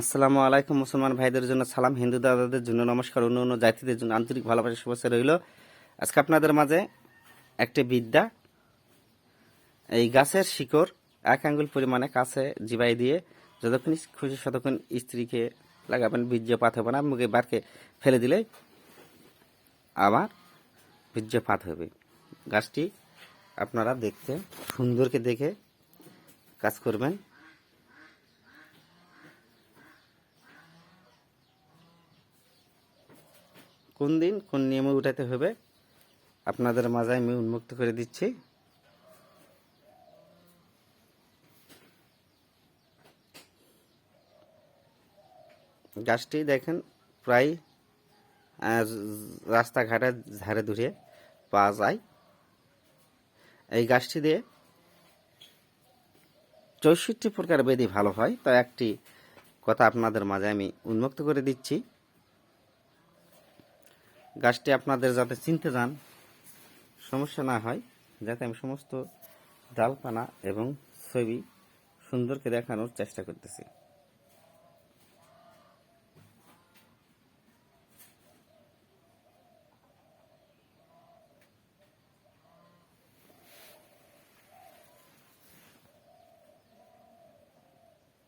আসসালামু আলাইকুম, মুসলমান ভাইদের জন্য সালাম, হিন্দু দাদাদের জন্য নমস্কার, অন্য অন্য জাতিদের জন্য আন্তরিক ভালোবাসা, শুভেচ্ছা রইল। আজকে আপনাদের মাঝে একটি বিদ্যা, এই গাছের শিকড় এক আঙ্গুল পরিমাণে কাছে জিবাই দিয়ে যতক্ষণ খুশি ততক্ষণ স্ত্রীকে লাগাবেন বীর্যপাত হবে না, মুখে বারকে ফেলে দিলে আবার বীর্যপাত হবে। গাছটি আপনারা দেখতে, সুন্দরকে দেখে কাজ করবেন। কোন দিন, কোন নিয়মে উঠাতে হবে, আপনাদের মাঝে আমি উন্মুক্ত করে দিচ্ছি। গাছটি দেখেন প্রায় রাস্তাঘাটের ধারে ধরে পাওয়া যায়। এই গাছটি দিয়ে চৌষট্টি প্রকার বেদি ভালো হয়, তো একটি কথা আপনাদের মাঝে আমি উন্মুক্ত করে দিচ্ছি। গাছটি আপনাদের যাতে চিনতে যান, সমস্যা না হয়, যাতে আমি সমস্ত ডালপানা এবং ছবি সুন্দরকে দেখানোর চেষ্টা করতেছি।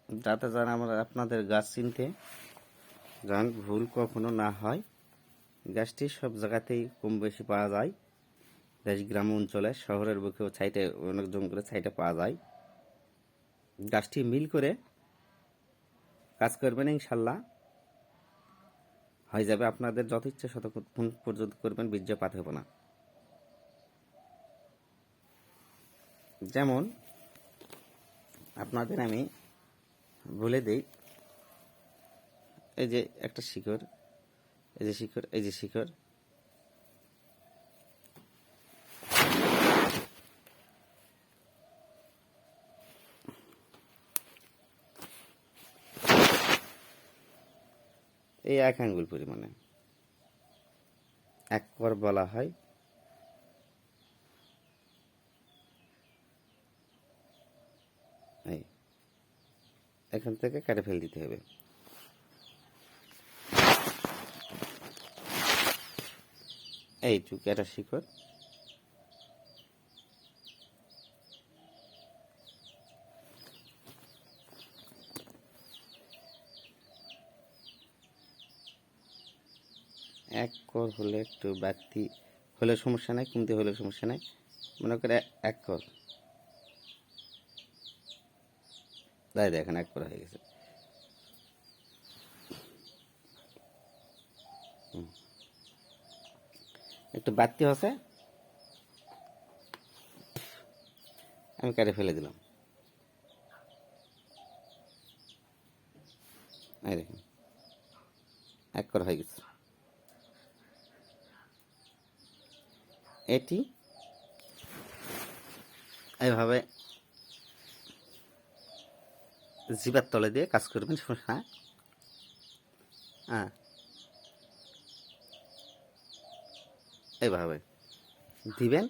যাতে যেন আমরা আপনাদের গাছ চিনতে যেন, ভুল কখনো না হয়। গাছটি সব জায়গাতেই কম বেশি পাওয়া যায়। দেশ গ্রাম অঞ্চলে, শহরের বুকেও ছাইটে অনেক জঙ্গলে ছাইটে পাওয়া যায়। গাছটি মিল করে কাজ করবেন ইনশাল্লাহ হয়ে যাবে আপনাদের যত ইচ্ছে শতক্ষণ পর্যন্ত করবেন, বীর্যপাত হবে না। যেমন, আপনাদের আমি বলে দিই, এই যে একটা শিকড় এই যে শিকড়, এই যে শিকড়। এই এক আঙ্গুল পরিমাণে। এক কর বলা হয়। এই। এখান থেকে কেটে ফেল দিতে হবে। এইটুক এটা শিকড় এক কর হলে একটু বাড়তি হলে সমস্যা নাই, কমতে হলে সমস্যা নাই। মনে করে এক কর। তাই দেখেন এক কর হয়ে গেছে। হুম। একটু বাড়তি হচ্ছে আমি কেটে ফেলে দিলাম। এই দেখুন, এক কর হয়ে গেছে। এটি এইভাবে জিবার তলে দিয়ে কাজ করবেন নাই। হ্যাঁ। এইভাবে দিবেন।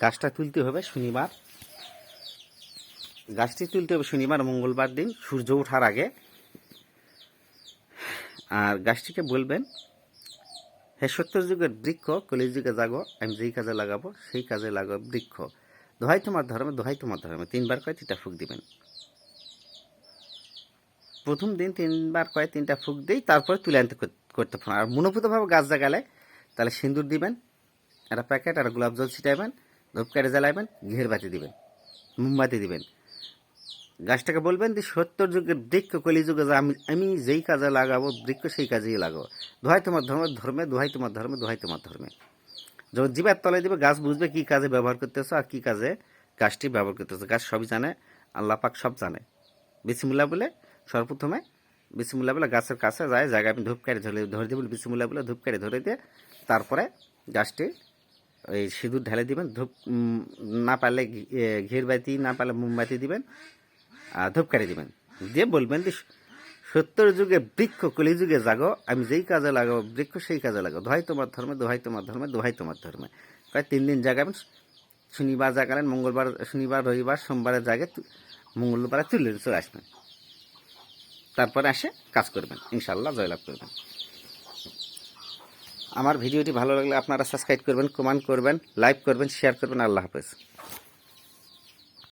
গাছটা তুলতে হবে শনিবার। গাছটি তুলতে হবে শনিবার, মঙ্গলবার দিন। সূর্য ওঠার আগে। আর গাছটিকে বলবেন, হে সত্তর যুগের বৃক্ষ কলি যুগে জাগো, আমি যেই কাজে লাগাবো, সেই কাজে লাগাবো বৃক্ষ। দোহাই তোমার ধর্মে, দোহাই তোমার ধর্মে। তিনবার কয়, তিনটা ফুক দিবেন। প্রথম দিন তিনবার কয়, তিনটা ফুক দিই, তারপরে তুলে আনতে করতে পারেন আর মনোভূতভাবে গাছ জাগালে তাহলে সিঁদুর দিবেন, একটা প্যাকেট আর গোলাপ জল ছিটাইবেন, ধূপকাঠি জ্বালাইবেন ঘের বাতি দিবেন, মোমবাতি দিবেন। গাছটাকে বলবেন যে সত্তর যুগের বৃক্ষ কলিযুগে যা আমি আমি যেই কাজে লাগাবো, বৃক্ষ সেই কাজেই লাগাবো। দোহাই তোমার ধর্মের ধর্মে, দোহাই তোমার ধর্মে, দোহাই তোমার ধর্মে। যখন জীবের তলায় দিবে, গাছ বুঝবে কি কাজে ব্যবহার করতেছো আর কি কাজে গাছটি ব্যবহার করতেছো। গাছ সবই জানে, আল্লাহ পাক সব জানে। বিসিমুল্লাহ বলে সর্বপ্রথমে বিসিমুল্লাহ বলে গাছের কাছে যায়, জায়গায় আপনি ধূপকাঠি ধরে ধরে দেবেন বিসিমুল্লাহ বলে ধূপকাঠি ধরে দিয়ে তারপরে গাছটি ওই সিঁদুর ঢেলে দিবেন, ধূপ না পারলে ঘি- ঘির বাতি, না পারলে মোমবাতি দিবেন, আর ধূপকাঠি দিবেন। দিয়ে বলবেন যে সত্তর যুগে বৃক্ষ, কলিযুগে জাগো, আমি যেই কাজে লাগাবো, বৃক্ষ সেই কাজে লাগাবো, দোহাই তোমার ধর্মে, দোহাই তোমার ধর্মে, দোহাই তোমার ধর্মে। প্রায় তিন দিন জাগাবেন, শনিবার জাগালেন, মঙ্গলবার, শনিবার, রবিবার সোমবারের জাগে মঙ্গলবারে তুলে চলে আসবেন। তারপরে আসে কাজ করবেন ইনশাল্লাহ জয়লাভ করবেন। আমার ভিডিওটি ভালো লাগলে আপনারা সাবস্ক্রাইব করবেন কমেন্ট করবেন লাইক করবেন শেয়ার করবেন, আল্লাহ হাফেজ।